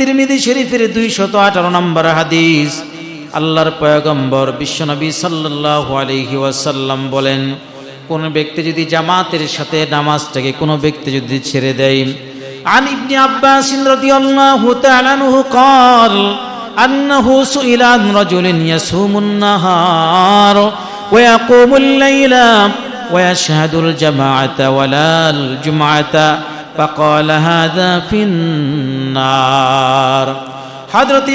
তিরমিদি শরীফের দুইশত আঠারো নম্বর হাদিস আল্লাহর পয়গম্বর বিশ্বনবী সাল্লাল্লাহু আলাইহি ওয়াসাল্লাম বলেন কোন ব্যক্তি যদি জামাতের সাথে নামাজটাকে কোনো ব্যক্তি যদি ছেড়ে দেয় عن ابن عباس رضي الله تعالى عنه قال أنه سئل عن رجل يصوم النهار ويقوم الليل ويشهد الجماعة ولا الجمعة فقال هذا في النار حضرت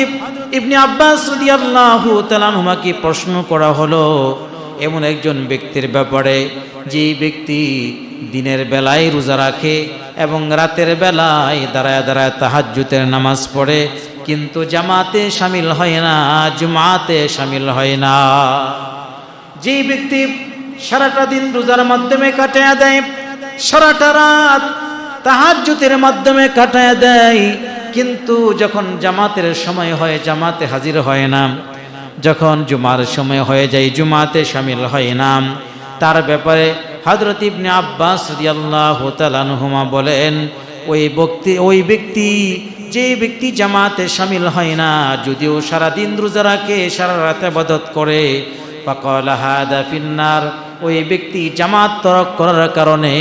ইবনে আব্বাস রাদিয়াল্লাহু তাআলা আনহুমাকে প্রশ্ন করা হলো এমন একজন ব্যক্তির ব্যাপারে যে ব্যক্তি দিনের বেলায় রোজা রাখে এবং রাতের বেলায় দাঁড়ায় দাঁড়ায় তাহাজ্জুতের নামাজ পড়ে কিন্তু জামাতে শামিল হয় না জুমাতে শামিল হয় না যে ব্যক্তি সারাটা দিন রোজার মাধ্যমে কাটায় দেয় সারাটা রাত তাহাজ্জুতের মাধ্যমে কাটায় দেয়। কিন্তু যখন জামাতের সময় হয়, জামাতে হাজির হয় না। যখন জুমার সময় হয়ে যায়, জুমাতে সামিল হয় না। তার ব্যাপারে হজরত ইবনে আব্বাস আনহুমা বলেন, ওই ব্যক্তি ওই ব্যক্তি, যে ব্যক্তি জামাতে সামিল হয় না, যদিও সারা দিন রোজা রাখে, সারা রাত ইবাদত করে ফিন্নার ওই ব্যক্তি জামাত তরক করার কারণে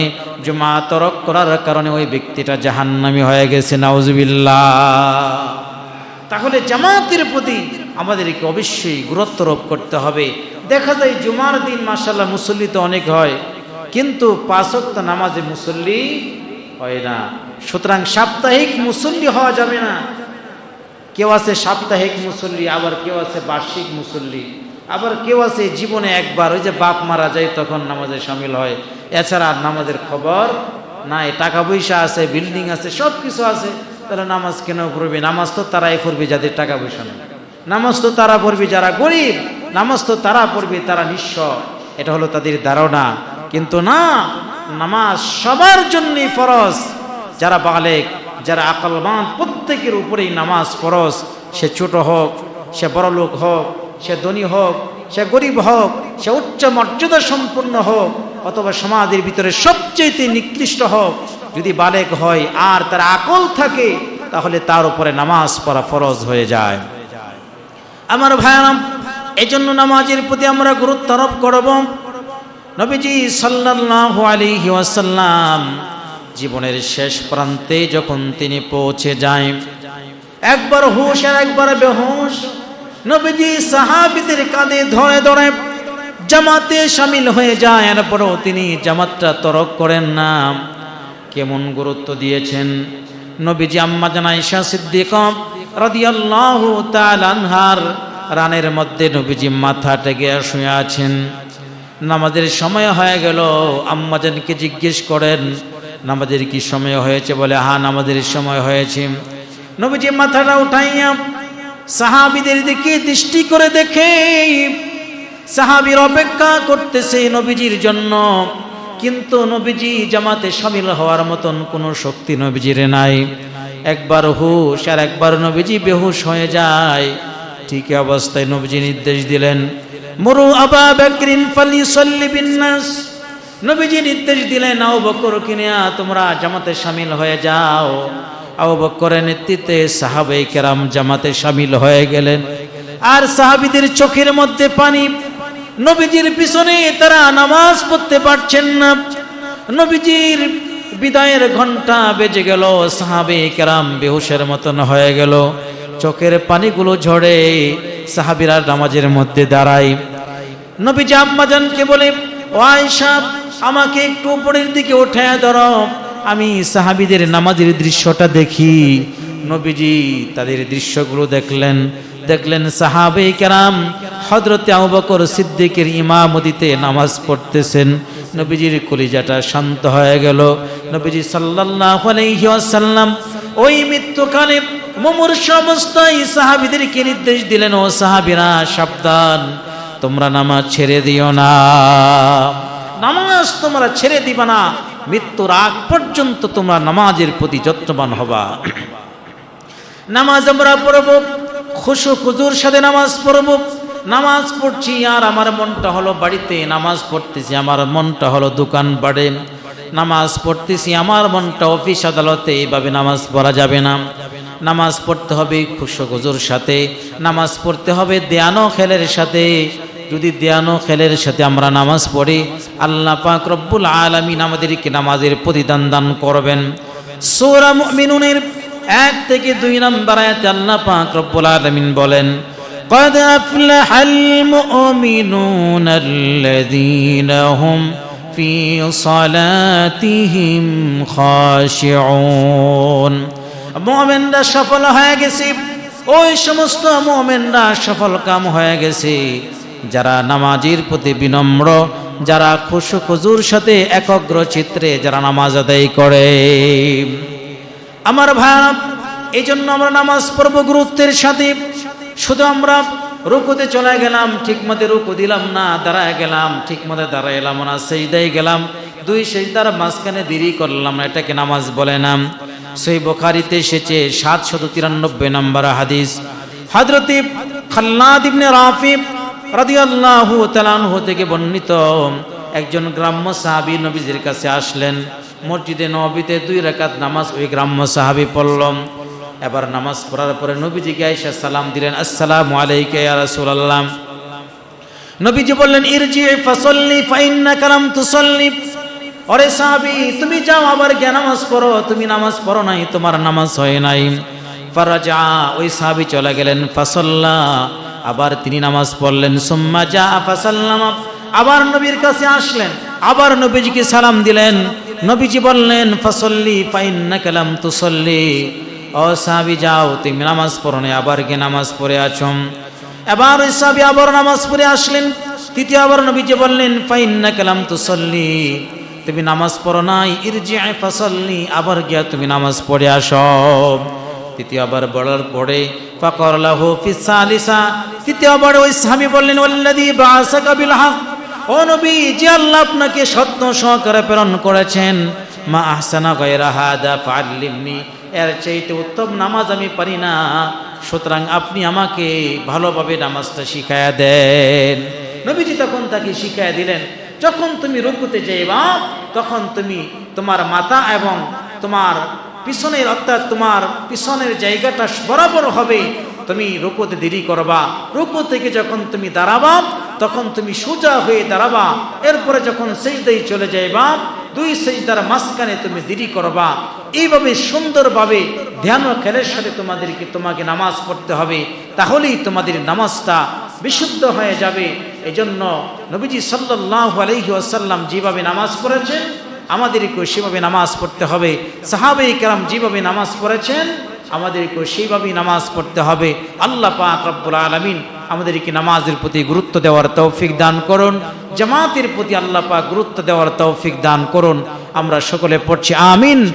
জুমা তরক করার কারণে ওই ব্যক্তিটা জাহান্নামী হয়ে গেছে, নাউজুবিল্লাহ। তাহলে জামাতের প্রতি আমাদেরকে অবশ্যই গুরুত্ব আরোপ করতে হবে। দেখা যায় জুমার দিন মাসাল্লাহ মুসল্লি তো অনেক হয়, কিন্তু পাঁচক্ত নামাজে মুসল্লি হয় না। সুতরাং সাপ্তাহিক মুসল্লি হওয়া যাবে না। কেউ আছে সাপ্তাহিক মুসল্লি, আবার কেউ আছে বার্ষিক মুসল্লি। আবার কেউ আছে জীবনে একবার, ওই যে বাপ মারা যায় তখন নামাজে সামিল হয়। এছাড়া আর নামাজের খবর নাই, টাকা পয়সা আছে বিল্ডিং আছে সব কিছু আছে। তাহলে নামাজ কেন পড়বে? নামাজ তো তারাই পড়বে যাদের টাকা পয়সা নেই। নামাজ তো তারা পড়বে, যারা গরিব, নামাজ তো তারা পড়বে, তারা নিঃস্ব। এটা হলো তাদের ধারণা। কিন্তু না, নামাজ সবার জন্যই ফরজ। যারা বালেক, যারা আকলমান প্রত্যেকের উপরেই নামাজ ফরজ। সে ছোট হোক, সে বড় লোক হোক সে ধনী হোক, সে গরিব হোক, সে উচ্চ মর্যাদা সম্পন্ন হোক, অথবা সমাজের ভিতরে সবচেয়ে নিকৃষ্ট হোক, যদি বালেক হয় আর তার আকল থাকে, তাহলে তার উপরে নামাজ পড়া ফরজ হয়ে যায়। আমার ভাইয়ারাম এই জন্য নামাজের প্রতি আমরা গুরুত্ব আরোপ করব। নবীজি সাল্লাল্লাহু আলাইহি ওয়াসাল্লাম জীবনের শেষ প্রান্তে যখন তিনি পৌঁছে যায়, একবার হুশ আর একবার বেহুশ নবীজি সাহাবিদের কাঁধে ধরে ধরে জামাতে সামিল হয়ে যায়, এরপরও তিনি জামাতটা তরক করেন না। কেমন গুরুত্ব দিয়েছেন নবীজি আম্মা জানাইশা সিদ্দিক রাদিয়াল্লাহু তাআলা আনহার রানের মধ্যে নবীজি মাথা টেকে শুয়ে আছেন। নামাজের সময় হয়ে গেল আম্মাজানকে জিজ্ঞেস করেন, নামাজের কি সময় হয়েছে? বলে হা নামাজের সময় হয়েছে। নবীজি মাথাটা উঠাইয়া সাহাবিদের দিকে দৃষ্টি করে দেখে সাহাবির অপেক্ষা করতেছে নবীজির জন্য। কিন্তু নবীজি জামাতে সামিল হওয়ার মতন কোনো শক্তি নবীজির নাই। একবার হুশ আর একবার নবীজি বেহুশ হয়ে যায়। ঠিক অবস্থায় নবীজি নির্দেশ দিলেন, মরু আবা বকরিন ফালি সল্লি বিন্নাস। নবীজি নির্দেশ দিলেন আও বকর কিনিয়া তোমরা জামাতে সামিল হয়ে যাও। আও বকরের নেতৃত্বে সাহাবে কেরাম জামাতে সামিল হয়ে গেলেন। আর সাহাবিদের চোখের মধ্যে পানি। নবীজির পিছনে তারা নামাজ পড়তে পারছেন না। নবীজির বিদায়ের ঘণ্টা বেজে গেল সাহাবে কেরাম বেহুশের মতন হয়ে গেল। চোখের পানিগুলো ঝরে সাহাবিরা নামাজের মধ্যে দাঁড়ায়। নবীজি আম্মাজানকে বলে, ও আয়েশা, আমাকে একটু উপরের দিকে উঠে ধরো। আমি সাহাবিদের নামাজের দৃশ্যটা দেখি। নবীজি তাদের দৃশ্যগুলো দেখলেন। দেখলেন সাহাবে কেরাম হজরতে আবু বকর সিদ্দিকের ইমামতিতে নামাজ পড়তেছেন। নবীজির কলিজাটা শান্ত হয়ে গেল। নবীজি ওয়াসাল্লাম ওই মৃত্যুকালে মুমূর্ষ অবস্থায় সাহাবিদেরকে নির্দেশ দিলেন, ও সাহাবিরা, সাবধান, তোমরা নামাজ ছেড়ে দিও না। নামাজ তোমরা ছেড়ে দিবা না। মৃত্যুর আগ পর্যন্ত তোমরা নামাজের প্রতি যত্নবান হবা। নামাজ আমরা পড়ব, খুশু কুজুর সাথে নামাজ পড়ব। নামাজ পড়ছি আর আমার মনটা হলো বাড়িতে, নামাজ পড়তেছি, আমার মনটা হলো দোকান বাড়ে। নামাজ পড়তেছি, আমার মনটা অফিস আদালতে, এইভাবে নামাজ পড়া যাবে না। নামাজ পড়তে হবে খুশগজুর সাথে, নামাজ পড়তে হবে দেয়ানো খেলের সাথে। যদি দেয়ানো খেলের সাথে আমরা নামাজ পড়ি আল্লাহ পাক রব্বুল আলামিন আমাদেরকে নামাজের প্রতিদান দান করবেন সূরা মুমিনুনের এক থেকে দুই নম্বর আয়াতে আল্লাহ পাক রব্বুল আলামিন বলেন قد أفلح المؤمنون الذين هم في صلاتهم خاشعون মুমিনরা সফল হয়ে গেছে ওই সমস্ত মুমিনরা সফল কাম হয়ে গেছে যারা নামাজের প্রতি বিনম্র, যারা খুশু খুজুর সাথে একগ্র চিত্রে যারা নামাজ আদায় করে। আমার ভাইরা এই জন্য আমরা নামাজ পড়ব গুরুত্বের সাথে। শুধু আমরা রুকুতে চলে গেলাম ঠিক মতো রুকু দিলাম না, দাঁড়ায় গেলাম ঠিক মতো দাঁড়াইলাম না সেজদাই গেলাম। দুই সেজদার মাঝখানে দেরি করলাম না, এটাকে নামাজ বলে নাম। সেই বোখারিতে এসেছে সাতশত তিরানব্বই নম্বর হাদিস। হজরতি খাল্লাদ ইবনে রাফিব রাদিয়াল্লাহু তাআলাহু থেকে বর্ণিত, একজন গ্রাম্য সাহাবী নবীজির কাছে আসলেন। মসজিদে নবীতে দুই রাকাত নামাজ ওই গ্রাম্য সাহাবী পড়লাম এবার নামাজ পড়ার পরে নবীজিকে আয়েশা সালাম দিলেন, আসসালামু আলাইকা ইয়া রাসূলুল্লাহ। নবীজি বললেন, ইরজি, ফাসাল্লি ফাইন্নাকা লাম তুসাল্লি। ওরে সাহাবী, তুমি যাও আবার গে নামাজ পড়ো। তুমি নামাজ পড়ো নাই, তোমার নামাজ হয় নাই। ফারাজা, ওই সাহাবী চলে গেলেন, ফাসাল্লা। আবার তিনি নামাজ পড়লেন, সুম্মা যা ফাসাল্লামা। আবার নবীর কাছে আসলেন, আবার নবীজিকে সালাম দিলেন। নবীজি বললেন, ফাসল্লি ফাইন্নাকা লাম তুসাল্লি। ও সাহাবি, যাও, তুমি নামাজ পড়ো না আবার গিয়ে নামাজ পড়ে আছো। এবার ওই সাহাবি আবার নামাজ পড়ে আসলেন। তৃতীয় আবার নবীজি বললেন ফাইন্না কালাম তুসল্লি। তুমি নামাজ পড়ো নাই ইরজি ফসল্লি। আবার গিয়া তুমি নামাজ পড়ে আসো। তৃতীয়বার বলার পরে ফাকরলাহু ফিসালিসা তৃতীয়বার ওই স্বামী বললেন, ওয়াল্লাযী বাআসাকা বিল হক ও নবী, যে আল্লাহ আপনাকে সত্য সহকারে প্রেরণ করেছেন। মা আহসানা গায়রা হাদা, ফাআল্লিমনি। এর চাইতে উত্তম নামাজ আমি পারি না। সুতরাং আপনি আমাকে ভালোভাবে নামাজটা শিখায়া দেন। নবীজি তখন তাকে শিখায়া দিলেন, যখন তুমি রুকুতে যাইবা, তখন তুমি তোমার মাথা এবং তোমার পিছনের অর্থাৎ তোমার পিছনের জায়গাটা বরাবর হবে, তুমি রুকুতে দেরি করবা। রুকু থেকে যখন তুমি দাঁড়াবা, তখন তুমি সোজা হয়ে দাঁড়াবা। এরপরে যখন সেজদাই চলে যাইবা, দুই সেজদার মাঝখানে তুমি দেরি করবা। এইভাবে সুন্দরভাবে ধ্যান ও খেলের সাথে তোমাদেরকে তোমাকে নামাজ পড়তে হবে। তাহলেই তোমাদের নামাজটা বিশুদ্ধ হয়ে যাবে। এজন্য নবীজি সাল্লাহ আলহি আসাল্লাম যেভাবে নামাজ পড়েছেন আমাদেরকেও সেভাবে নামাজ পড়তে হবে। সাহাবে কেরাম যেভাবে নামাজ পড়েছেন আমাদেরকেও সেইভাবেই নামাজ পড়তে হবে। আল্লাহ পাক রব্বুল আলমিন আমাদেরকে নামাজের প্রতি গুরুত্ব দেওয়ার তৌফিক দান করুন। জামাতের প্রতি আল্লাহ পাক গুরুত্ব দেওয়ার তৌফিক দান করুন। আমরা সকলে পড়ছি, আমিন।